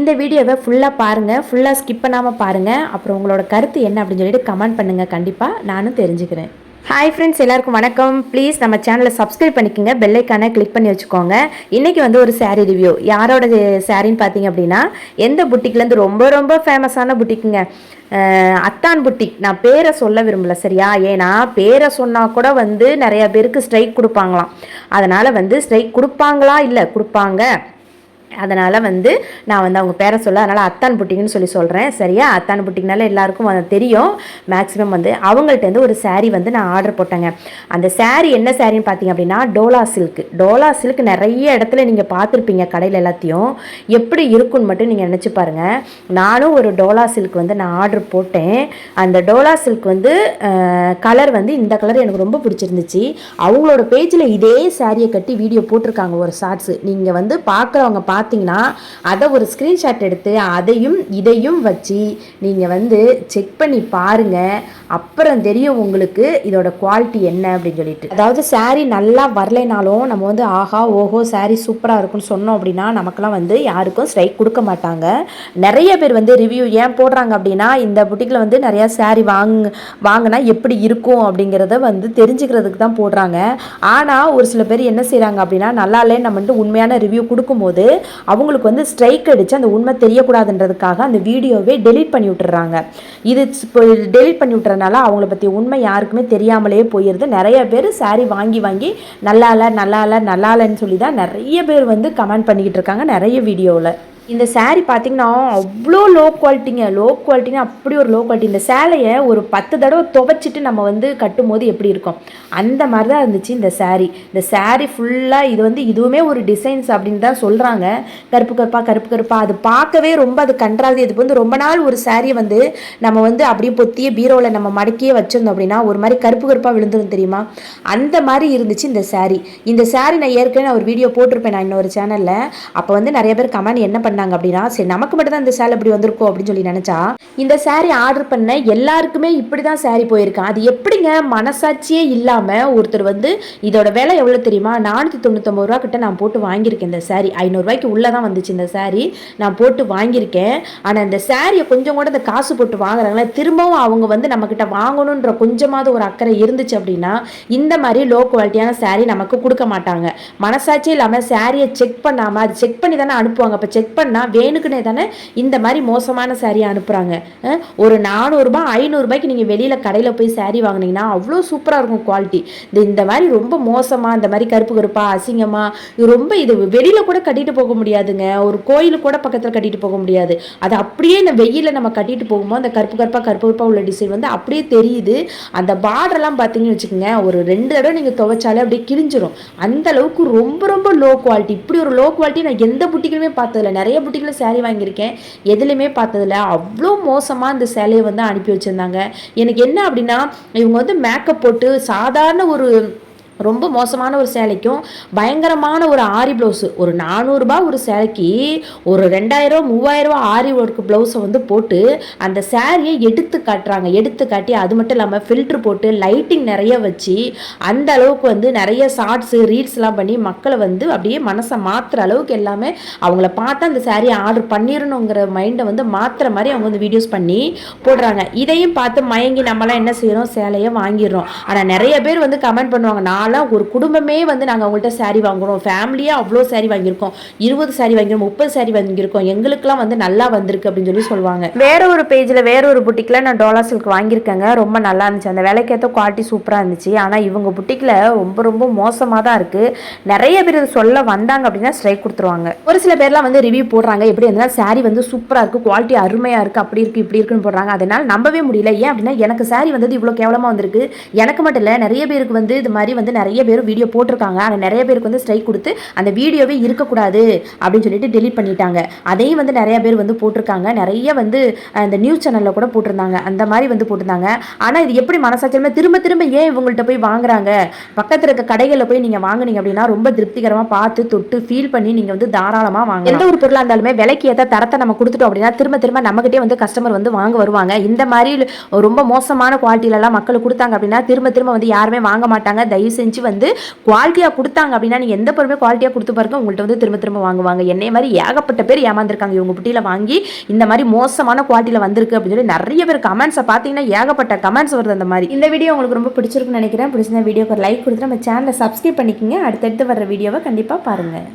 இந்த வீடியோவை ஃபுல்லாக பாருங்கள் ஃபுல்லாக ஸ்கிப் பண்ணாமல் பாருங்கள் அப்புறம் உங்களோட கருத்து என்ன அப்படின்னு சொல்லிட்டு கமெண்ட் பண்ணுங்கள் கண்டிப்பாக நானும் தெரிஞ்சுக்கிறேன். ஹாய் ஃப்ரெண்ட்ஸ் எல்லாருக்கும் வணக்கம். ப்ளீஸ் நம்ம சேனலை சப்ஸ்கிரைப் பண்ணிக்கோங்க. பெல்லைக்கான கிளிக் பண்ணி வச்சுக்கோங்க. இன்றைக்கி வந்து ஒரு சாரீ ரிவ்யூ யாரோட சாரின்னு பார்த்தீங்க அப்படின்னா எந்த புட்டிக்லேருந்து ரொம்ப ரொம்ப ஃபேமஸான புட்டிக்குங்க அத்தான் புட்டிக் நான் பேரை சொல்ல விரும்பல சரியா? ஏன்னா பேரை சொன்னால் கூட வந்து நிறைய பேருக்கு ஸ்ட்ரைக் கொடுப்பாங்களாம். அதனால் வந்து ஸ்ட்ரைக் கொடுப்பாங்களா? இல்லை கொடுப்பாங்க. அதனால் வந்து நான் வந்து அவங்க பேரை சொல்ல அதனால் அத்தான் புட்டிங்கன்னு சொல்லி சொல்கிறேன் சரியா? அத்தான் புட்டிக்னால எல்லாருக்கும் அது தெரியும். மேக்ஸிமம் வந்து அவங்கள்ட்டேருந்து ஒரு சேரீ வந்து நான் ஆர்டர் போட்டேங்க. அந்த saree என்ன சாரின்னு பார்த்தீங்க அப்படின்னா டோலா சில்க் டோலா சில்க் நிறைய இடத்துல நீங்கள் பார்த்துருப்பீங்க கடையில் எல்லாத்தையும். எப்படி இருக்குன்னு மட்டும் நீங்கள் நினச்சி பாருங்கள் நானும் ஒரு டோலா சில்க் வந்து நான் ஆர்டர் போட்டேன். அந்த டோலா சில்க் வந்து கலர் வந்து இந்த கலர் எனக்கு ரொம்ப பிடிச்சிருந்துச்சு. அவங்களோட பேஜில் இதே சாரியை கட்டி வீடியோ போட்டிருக்காங்க ஒரு ஷார்ட்ஸு நீங்கள் வந்து பார்க்குறவங்க பார்த்தீங்கன்னா அதை ஒரு ஸ்க்ரீன்ஷாட் எடுத்து அதையும் இதையும் வச்சு நீங்கள் வந்து செக் பண்ணி பாருங்கள் அப்புறம் தெரியும் உங்களுக்கு இதோட குவாலிட்டி என்ன அப்படின்னு சொல்லிட்டு. அதாவது சாரீ நல்லா வரலைனாலும் நம்ம வந்து ஆஹா ஓஹோ சாரீ சூப்பராக இருக்கும்னு சொன்னோம் அப்படின்னா நமக்கெல்லாம் வந்து யாருக்கும் ஸ்ட்ரைக் கொடுக்க மாட்டாங்க. நிறைய பேர் வந்து ரிவ்யூ ஏன் போடுறாங்க அப்படின்னா இந்த புட்டிக்கில் வந்து நிறையா சாரீ வாங்க வாங்கினா எப்படி இருக்கும் அப்படிங்கிறத வந்து தெரிஞ்சுக்கிறதுக்கு தான் போடுறாங்க. ஆனால் ஒரு சில பேர் என்ன செய்கிறாங்க அப்படின்னா நல்லா இல்லைன்னு நம்ம வந்து உண்மையான ரிவ்யூ கொடுக்கும்போது அவங்களுக்கு வந்து ஸ்ட்ரைக் அடித்து அந்த உண்மை தெரியக்கூடாதுன்றதுக்காக அந்த வீடியோவே டெலீட் பண்ணி விட்டுறாங்க. இது இப்போ டெலீட் பண்ணி விட்டுறதுனால அவங்கள பற்றி உண்மை யாருக்குமே தெரியாமலே போயிடுது நிறைய பேர் சாரீ வாங்கி வாங்கி நல்லா இல்லை நல்லா இல்லை நல்லா இல்லைன்னு சொல்லி தான் நிறைய பேர் வந்து கமெண்ட் பண்ணிக்கிட்டு இருக்காங்க நிறைய வீடியோவில் இந்த saree பார்த்தீங்கன்னா அவ்வளோ லோ குவாலிட்டிங்க லோ குவாலிட்டிங்க அப்படி ஒரு லோ குவாலிட்டி இந்த சேலையை ஒரு பத்து தடவை துவைச்சிட்டு நம்ம வந்து கட்டும்போது எப்படி இருக்கும்? அந்த மாதிரி தான் இருந்துச்சு இந்த சேரீ இந்த சேரீ ஃபுல்லாக இது வந்து இதுவுமே ஒரு டிசைன்ஸ் அப்படின்னு தான் சொல்கிறாங்க கருப்பு கருப்பாக கருப்பு கருப்பாக அது பார்க்கவே ரொம்ப அது கன்றாது. இது வந்து ரொம்ப நாள் ஒரு சேரீ வந்து நம்ம வந்து அப்படியே பொத்தியே பீரோவில் நம்ம மடக்கியே வச்சிருந்தோம் அப்படின்னா ஒரு மாதிரி கருப்பு கருப்பாக விழுந்துரும் தெரியுமா? அந்த மாதிரி இருந்துச்சு இந்த saree. இந்த saree நான் ஏற்கனவே ஒரு வீடியோ போட்டிருப்பேன் நான் இன்னொரு சேனலில் அப்போ வந்து நிறைய பேர் கமெண்ட் என்ன பண்ண பண்ணாங்க அப்படின்னா சரி நமக்கு மட்டும் தான் இந்த சேலை இப்படி வந்திருக்கோம் அப்படின்னு சொல்லி நினச்சா இந்த சேரீ ஆர்டர் பண்ண எல்லாருக்குமே இப்படி தான் சேரீ போயிருக்கேன் அது எப்படிங்க மனசாட்சியே இல்லாமல் ஒருத்தர் வந்து இதோட விலை எவ்வளோ தெரியுமா? நானூற்றி தொண்ணூத்தொம்பது ரூபா கிட்ட நான் போட்டு வாங்கியிருக்கேன் இந்த சாரீ ஐநூறுரூவாய்க்கு உள்ளே தான் வந்துச்சு இந்த saree. நான் போட்டு வாங்கியிருக்கேன். ஆனால் இந்த சாரியை கொஞ்சம் கூட இந்த காசு போட்டு வாங்குறாங்களே திரும்பவும் அவங்க வந்து நம்மக்கிட்ட வாங்கணுன்ற கொஞ்சமாவது ஒரு அக்கறை இருந்துச்சு அப்படின்னா இந்த மாதிரி லோ குவாலிட்டியான saree நமக்கு கொடுக்க மாட்டாங்க. மனசாட்சியே இல்லாமல் சாரியை செக் பண்ணாமல் அது செக் பண்ணி தானே அனுப்புவாங்க. இப்போ செக் பண்ணால் வேணுக்குனே தானே இந்த மாதிரி மோசமான சாரியை அனுப்புகிறாங்க ஒரு நானூறுரூபா ஐநூறுரூபாய்க்கு நீங்கள் வெளியில் கடையில் போய் சேரீ வாங்குனீங்கன்னா அவ்வளோ சூப்பராக இருக்கும் குவாலிட்டி இந்த இந்த மாதிரி ரொம்ப மோசமாக இந்த மாதிரி கருப்பு கருப்பா அசிங்கமாக ரொம்ப இது வெளியில் கூட கட்டிட்டு போக முடியாதுங்க. ஒரு கோயிலுக்கு கூட பக்கத்தில் கட்டிட்டு போக முடியாது. அது அப்படியே இந்த வெயிலில் நம்ம கட்டிட்டு போகும்போது அந்த கருப்பு கருப்பாக கருப்பு கருப்பாக உள்ள டிசைன் வந்து அப்படியே தெரியுது. அந்த பார்டர்லாம் பார்த்தீங்கன்னு வச்சுக்கோங்க ஒரு ரெண்டு தடவை நீங்கள் துவைச்சாலே அப்படியே கிழிஞ்சிரும். அந்த அளவுக்கு ரொம்ப ரொம்ப லோ குவாலிட்டி இப்படி ஒரு லோ குவாலிட்டி நான் எந்த புட்டிக்குமே பார்த்ததில்ல. நிறைய நிறைய புட்டிக்கில் saree வாங்கியிருக்கேன். எதுலையுமே பார்த்ததில்ல. அவ்வளோ மோசமாக இந்த சேலையை வந்து அனுப்பி வச்சுருந்தாங்க. எனக்கு என்ன அப்படின்னா இவங்க வந்து மேக்கப் போட்டு சாதாரண ஒரு ரொம்ப மோசமான ஒரு சேலைக்கும் பயங்கரமான ஒரு ஆரி ப்ளவுஸு ஒரு நானூறுரூபா ஒரு சேலைக்கு ஒரு ரெண்டாயிரம் மூவாயிரரூபா ஆரி ஒர்க் ப்ளவுஸை வந்து போட்டு அந்த சேரீயை எடுத்து காட்டுறாங்க. எடுத்து காட்டி அது மட்டும் இல்லாமல் ஃபில்ட்ரு போட்டு லைட்டிங் நிறைய வச்சு அந்த அளவுக்கு வந்து நிறைய ஷார்ட்ஸு ரீல்ஸ்லாம் பண்ணி மக்களை வந்து அப்படியே மனசை மாற்றுற அளவுக்கு எல்லாமே அவங்கள பார்த்தா அந்த சேரீயை ஆர்டர் பண்ணிடணுங்கிற மைண்டை வந்து மாற்றுற மாதிரி அவங்க வந்து வீடியோஸ் பண்ணி போடுறாங்க. இதையும் பார்த்து மயங்கி நம்மலாம் என்ன செய்கிறோம் சேலையை வாங்கிடுறோம். ஆனால் நிறைய பேர் வந்து கமெண்ட் பண்ணுவாங்க நான்லாம் ஒரு குடும்பமே வந்து நாங்கள் அவங்கள்ட்ட saree வாங்குறோம். ஃபேமிலியாக அவ்வளோ saree வாங்கியிருக்கோம். இருபது saree வாங்கியிருக்கோம் முப்பது saree வாங்கியிருக்கோம். எங்களுக்கெல்லாம் வந்து நல்லா வந்திருக்கு அப்படின்னு சொல்லி சொல்லுவாங்க. வேற ஒரு பேஜில் வேற ஒரு புட்டிக்கில் நான் டோலா சில்க் வாங்கியிருக்கேங்க. ரொம்ப நல்லா இருந்துச்சு. அந்த விலைக்கேற்ற குவாலிட்டி சூப்பராக இருந்துச்சு. ஆனால் இவங்க புட்டிக்கில் ரொம்ப ரொம்ப மோசமாக தான் இருக்குது நிறைய பேர் இது சொல்ல வந்தாங்க அப்படின்னா ஸ்ட்ரைக் கொடுத்துருவாங்க. ஒரு சில பேர்லாம் வந்து ரிவ்யூ போடுறாங்க. எப்படி இருந்தாலும் saree வந்து சூப்பராக இருக்குது குவாலிட்டி அருமையாக இருக்குது அப்படி இருக்குது இப்படி இருக்குன்னு போடுறாங்க. அதனால் நம்பவே முடியல. ஏன் அப்படின்னா எனக்கு saree வந்தது இவ்வளோ கேவலமாக வந்திருக்கு. எனக்கு மட்டும் இல்லை நிறைய பேருக்கு வந்து இது மாதிரி வந்து நிறைய பேர் வீடியோ போட்டிருக்காங்க. ஆனால் நிறைய பேருக்கு வந்து ஸ்ட்ரைக் கொடுத்து அந்த வீடியோவே இருக்கக்கூடாது அப்படின்னு சொல்லிட்டு டெலீட் பண்ணிட்டாங்க. அதையும் வந்து நிறைய பேர் வந்து போட்டிருக்காங்க. நிறைய வந்து அந்த நியூஸ் சேனலில் கூட போட்டிருந்தாங்க. அந்த மாதிரி வந்து போட்டிருந்தாங்க. ஆனால் இது எப்படி மனசாட்சியமாக திரும்ப திரும்ப ஏன் இவங்கள்ட்ட போய் வாங்குறாங்க? பக்கத்தில் இருக்க கடைகளில் போய் நீங்கள் வாங்குனீங்க அப்படின்னா ரொம்ப திருப்திகரமாக பார்த்து தொட்டு ஃபீல் பண்ணி நீங்கள் வந்து தாராளமாக வாங்க எந்த ஒரு பொருளாக இருந்தாலுமே விலைக்கு ஏற்ற தரத்தை நம்ம கொடுத்துட்டோம் அப்படின்னா திரும்ப திரும்ப நம்மகிட்டே வந்து கஸ்டமர் வந்து வாங்க வருவாங்க. இந்த மாதிரி ரொம்ப மோசமான குவாலிட்டியிலலாம் மக்களுக்கு கொடுத்தாங்க அப்படின்னா திரும்ப திரும்ப வந்து யாருமே வாங்க மாட்டாங்க. தயவு செஞ்சு வந்து குவாலிட்டியாக கொடுத்தாங்க அப்படின்னா நீங்கள் எந்த பொருளுமே குவாலிட்டியாக கொடுத்து பாருங்க உங்கள்கிட்ட வந்து திரும்ப திரும்ப வாங்குவாங்க. என்னை மாதிரி ஏகப்பட்ட பேர் ஏமாந்துருக்காங்க. இவங்க புட்டியில் வாங்கி இந்த மாதிரி மோசமான குவாலிட்டியில் வந்திருக்கு அப்படின்னு சொல்லி நிறைய பேர் கமெண்ட்ஸை பார்த்தீங்கன்னா ஏகப்பட்ட கமெண்ட்ஸ் வருது அந்த மாதிரி. இந்த வீடியோ உங்களுக்கு ரொம்ப பிடிச்சிருக்குன்னு நினைக்கிறேன். பிடிச்சிருந்த வீடியோக்கு ஒரு லைக் கொடுத்து நம்ம சேனலை சப்ஸ்கிரைப் பண்ணிக்கோங்க. அடுத்தடுத்து வர வீடியோவை கண்டிப்பாக பாருங்கள்